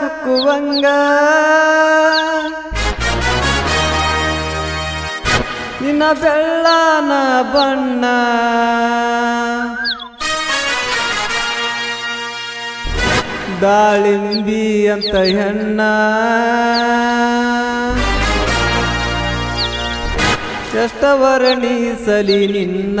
ನೋಡಿರ ಕುಕ್ಕುವಂಗ ನಿನ್ನ ಬೆಳ್ಳನ ಬಣ್ಣ. ದಾಳಿಂಬಿ ಅಂತ ಹೆಣ್ಣ. ಎಷ್ಟವರ್ಣಿಸಲಿ ನಿನ್ನ.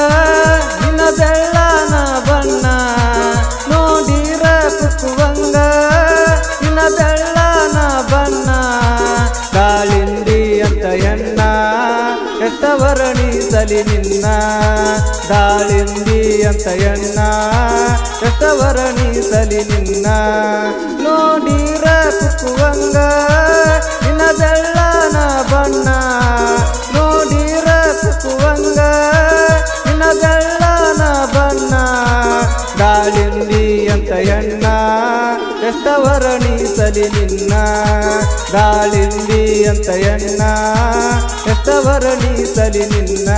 ಎಷ್ಟವರ್ಣಿಸಲಿ ನಿನ್ನ ದಾಳಿಂಬಿ ಅಂತ ಎಣ್ಣ ಎಷ್ಟವರ್ಣಿಸಲಿ ನಿನ್ನ ನೋಡಿರ ಕುಕ್ಕುವಂಗ ನಿನ್ನ ಬೆಳ್ಳನ ಬಣ್ಣ ನೋಡಿರ ಕುಕ್ಕುವಂಗ ನಿನ್ನ ಬೆಳ್ಳನ ಬಣ್ಣ ದಾಳಿಂಬಿ ಅಂತ ಎಣ್ಣ ಎಷ್ಟವರ್ಣಿಸಲಿ ನಿನ್ನ ದಾಳಿಂಬಿ ಅಂತ ಎಣ್ಣ ಸರಿ ನಿನ್ನ.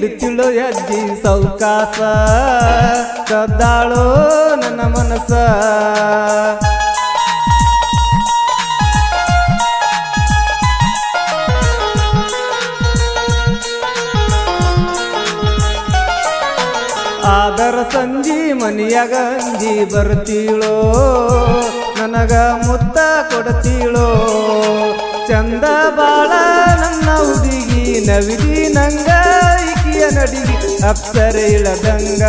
ಇಡ್ತಿಳು ಅಜ್ಜಿ ಸೌಕಾಸ. ಕದ್ದಾಳೋ ನನ್ನ ಮನಸ ಆದರ ಸಂಜಿ ಮನಿಯಾಗ ಅಂಜಿ ಬರ್ತೀಳೋ, ನನಗ ಮುತ್ತ ಕೊಡ್ತೀಳೋ. ಚಂದ ಬಾಳ ನನ್ನ ಉದಿಗಿ ನವಿದಿ ನಂಗ ಇಕಿಯ ನಡಿ ಅಪ್ಸರೆ ಇಳದಂಗ.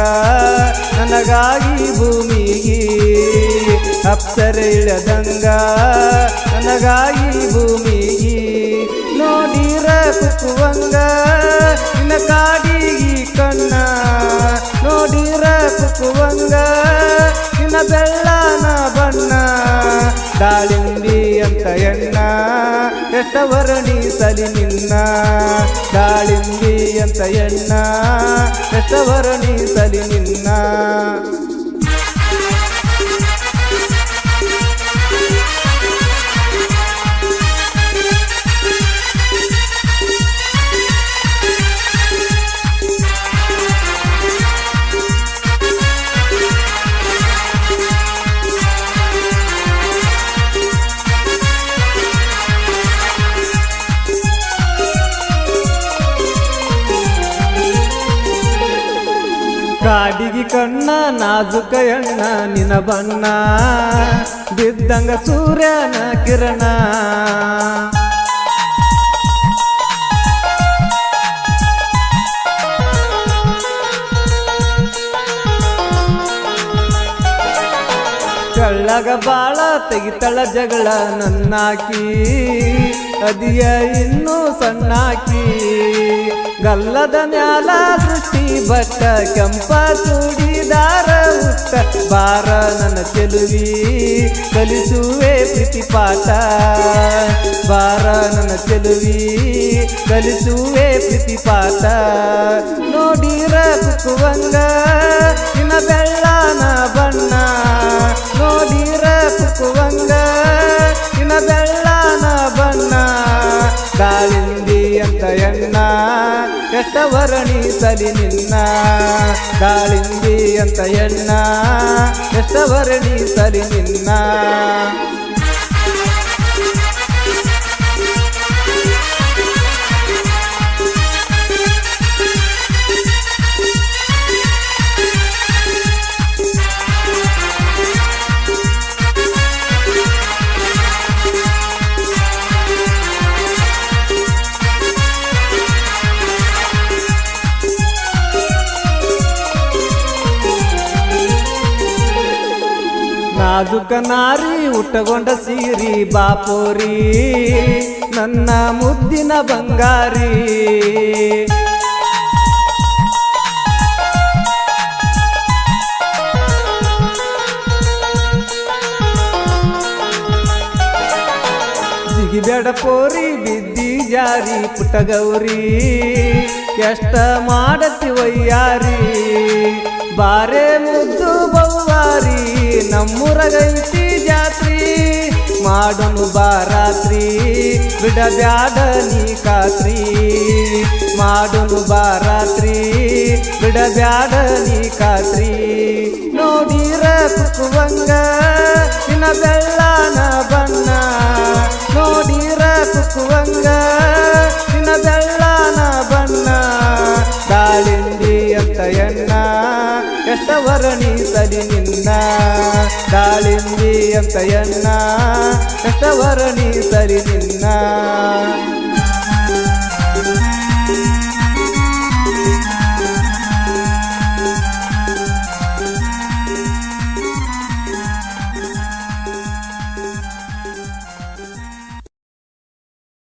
ನನಗಾಗಿ ಭೂಮಿಗೆ ಅಪ್ಸರೆ ಇಳದಂಗ. ನನಗಾಗಿ ಭೂಮಿಗೆ ನೋಡಿರ ಕುಕುವಂಗ ನಿನ್ನ ಕಾಡಿಗಿ ಕಣ್ಣ ನೋಡಿರ ಕುಕುವಂಗ ನಿನ್ನ ಬೆಳ್ಳನ ಬಣ್ಣ, ದಾಳಿಂಬಿ ಅಂತ ಎಣ್ಣ. ಎಷ್ಟವರ್ಣಿಸಲಿ ನಿನ್ನ ದಾಳಿಂಬಿ ಅಂತ ಎಣ್ಣ ಎಷ್ಟವರ್ಣಿಸಲಿ ನಿನ್ನ. ಕಾಡಿಗಿ ಕಣ್ಣ, ನಾಜುಕ ಎಣ್ಣ, ನಿನ ಬಣ್ಣ. ಬಿದ್ದಂಗ ಸೂರ್ಯನ ಕಿರಣ. ಕಳ್ಳಗ ಬಾಳ ತೆಗಿತಳ ಜಗಳ ನನ್ನಾಕಿ, ಅದಿಯ ಇನ್ನೂ ಸಣ್ಣಾಕಿ. ಗಲ್ಲದ ಮ್ಯಾಲ ಸೃಷ್ಟಿ ಭಟ್ಟ, ಕೆಂಪ ಚೂಡಿದಾರ ಉತ್ತ ಬಾರ ನನ್ನ ಚೆಲುವಿ ಕಲಿಸುವೆ ಪ್ರೀತಿ ಪಾಠ. ಬಾರ ನನ್ನ ಚೆಲುವಿ ಕಲಿಸುವೆ ಪ್ರೀತಿ ಪಾಠ. ನೋಡಿರ ಕುಕ್ಕುವಂಗ ಎಣ್ಣ ಎಷ್ಟವರ್ಣಿಸಲಿ ನಿನ್ನ ದಾಳಿಂಬಿ ಅಂತ ಎಣ್ಣ ಎಷ್ಟವರ್ಣಿಸಲಿ ನಿನ್ನ. ನಾಜುಕ ನಾರಿ ಉಟ್ಟಗೊಂಡ ಸೀರಿ ಬಾಪೋರಿ, ನನ್ನ ಮುದ್ದಿನ ಬಂಗಾರಿ. ಸಿಗಿಬೇಡ ಪೋರಿ, ಬಿದ್ದಿ ಜಾರಿ ಪುಟ್ಟಗೌರಿ, ಎಷ್ಟ ಮಾಡತಿ ವಯ್ಯಾರಿ. ಬಾರೆ ಮುದ್ದು ನಮ್ಮೂರಗೈತಿ ಜಾತ್ರಿ, ಮಾಡೋನು ಬಾರಾತ್ರಿ ಬಿಡಬ್ಯಾಡ ನೀ ಕಾತ್ರಿ ಮಾಡೋನು ಬಾರಾತ್ರಿ ಬಿಡಬ್ಯಾಡ ನೀ ಕಾತ್ರಿ ನೋಡಿರ ಕುಕ್ಕುವಂಗ ನಿನ್ನ ಬೆಳ್ಳನ ಬಣ್ಣ. ನೋಡಿರ ಕುಕ್ಕುವಂಗ ನಿನ್ನ ಬೆಳ್ಳನ ಬಣ್ಣ. ದಾಳಿಂದಿ ಅಂತ ಎಣ್ಣ. ಕಷ್ಟವರಣೀಸಲಿ ನಿನ್ನ ದಾಳಿಂಬಿ ಅಂತಯನ್ನ ಕಷ್ಟವರಣೀಸಲಿ ನಿನ್ನ